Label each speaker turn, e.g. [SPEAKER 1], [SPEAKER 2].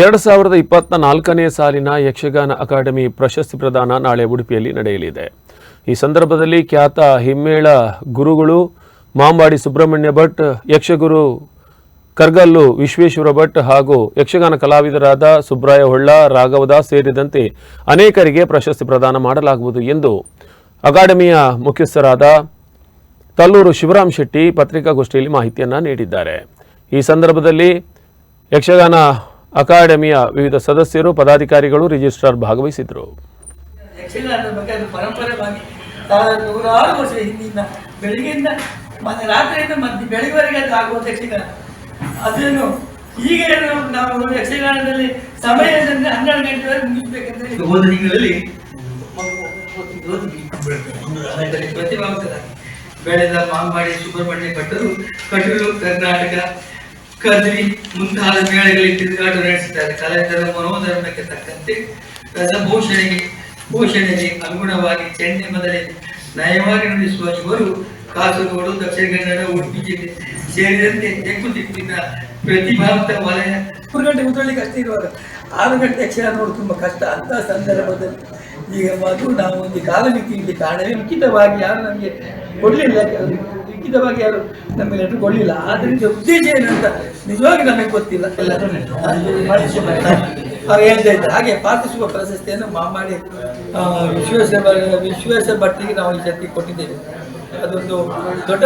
[SPEAKER 1] ಎರಡು ಸಾವಿರದ ಇಪ್ಪತ್ತ ನಾಲ್ಕನೇ ಸಾಲಿನ ಯಕ್ಷಗಾನ ಅಕಾಡೆಮಿ ಪ್ರಶಸ್ತಿ ಪ್ರದಾನ ನಾಳೆ ಉಡುಪಿಯಲ್ಲಿ ನಡೆಯಲಿದೆ. ಈ ಸಂದರ್ಭದಲ್ಲಿ ಖ್ಯಾತ ಹಿಮ್ಮೇಳ ಗುರುಗಳು ಮಾಂಬಾಡಿ ಸುಬ್ರಹ್ಮಣ್ಯ ಭಟ್, ಯಕ್ಷಗುರು ಕರ್ಗಲ್ಲು ವಿಶ್ವೇಶ್ವರ ಭಟ್ ಹಾಗೂ ಯಕ್ಷಗಾನ ಕಲಾವಿದರಾದ ಸುಬ್ರಾಯ ಹೊಳ್ಳ, ರಾಘವದಾಸ್ ಸೇರಿದಂತೆ ಅನೇಕರಿಗೆ ಪ್ರಶಸ್ತಿ ಪ್ರದಾನ ಮಾಡಲಾಗುವುದು ಎಂದು ಅಕಾಡೆಮಿಯ ಮುಖ್ಯಸ್ಥರಾದ ತಲ್ಲೂರು ಶಿವರಾಮ್ ಶೆಟ್ಟಿ ಪತ್ರಿಕಾಗೋಷ್ಠಿಯಲ್ಲಿ ಮಾಹಿತಿಯನ್ನು ನೀಡಿದ್ದಾರೆ. ಈ ಸಂದರ್ಭದಲ್ಲಿ ಯಕ್ಷಗಾನ ಅಕಾಡೆಮಿಯ ವಿವಿಧ ಸದಸ್ಯರು, ಪದಾಧಿಕಾರಿಗಳು, ರಿಜಿಸ್ಟ್ರಾರ್ ಭಾಗವಹಿಸಿದರು
[SPEAKER 2] ನೂರಾರು ವರ್ಷ ಹಿಂದಿನ ಬೆಳಿಗ್ಗೆಯಿಂದ ಮತ್ತೆ ರಾತ್ರಿಯಿಂದ ಮಧ್ಯ ಬೆಳಿಗ್ಗೆವರೆಗೆ ಅದು ಆಗುವಂಥ ಯಕ್ಷಗಾನ ಅದನ್ನು ಈಗ ನಾವು ಯಕ್ಷಗಾನದಲ್ಲಿ ಸಮಯ ಹನ್ನೆರಡು ಗಂಟೆವರೆಗೆ ಮುಗಿಸ್ಬೇಕಂತ ಹೋದ ತಿಂಗಳಲ್ಲಿ ಪ್ರತಿಭಾವಂತರಾಗಿ ಬೆಳೆದ ಮಾಂಬಾಡಿ, ಸುಬ್ರಹ್ಮಣ್ಯ ಕಟ್ಟರು ಕಟೀಲು ಕರ್ನಾಟಕ ಕದ್ರಿ ಮುಂತಾದ ಮೇಳಗಳಲ್ಲಿ ತಿರುಗಾಟ ನಡೆಸಿದ್ದಾರೆ. ಕಲಾವಿದರ ಮನೋಧರ್ಮಕ್ಕೆ ತಕ್ಕಂತೆ ರಸಭೂಷಣೆಗೆ, ಭೂಷಣೆಗೆ ಅನುಗುಣವಾಗಿ ಚೆಂಡೆ ಮೊದಲೇ ನಯವಾಗಿ ನಡೆಸುವ ಇವರು ಕಾಸರಗೋಡು ದಕ್ಷಿಣ ಕನ್ನಡ ಉಡುಪಿ ಜಿಲ್ಲೆ ಸೇರಿದಂತೆ ತೆಕ್ಕು ದಿಕ್ಕಿನ ಪ್ರತಿಭಾವಂತ ವಲಯ. ಮೂರು ಗಂಟೆ ಕೂತ್ಕೊಳ್ಳಿಕ್ಕೆ ಕಷ್ಟ ಇರುವಾಗ ಆರು ಗಂಟೆ ಯಕ್ಷಗಾನ ನೋಡೋದು ತುಂಬ ಕಷ್ಟ ಅಂತ ಸಂದರ್ಭದಲ್ಲಿ. ಈಗ ಮಾತು ನಾವು ಒಂದು ಕಾಲಮಿತಿ ಇಲ್ಲಿ ಕಾರಣವೇ ಮುಖಿತವಾಗಿ ಯಾರು ನಮಗೆ ಕೊಡಲಿಲ್ಲ ಲಿಖಿತವಾಗಿ ಯಾರು ನಮಗೆ ಕೊಡಲಿಲ್ಲ. ಆದ್ರಿಂದ ಉದ್ದೇಶ ಏನಂತ ನಿಜವಾಗಿ ನಮಗೆ ಗೊತ್ತಿಲ್ಲ. ಅವ್ರು ಹೇಳ್ತಾ ಇದ್ದಾರೆ. ಹಾಗೆ ಪಾರ್ಥಿಸುವ ಪ್ರಶಸ್ತಿಯನ್ನು ಮಾಮಾಡಿ ವಿಶ್ವೇಶ್ವರ ವಿಶ್ವೇಶ್ವರ ಭಟ್ಟಿಗೆ ನಾವು ಈ ಸರ್ತಿ ಕೊಟ್ಟಿದ್ದೇವೆ. ಅದೊಂದು ದೊಡ್ಡ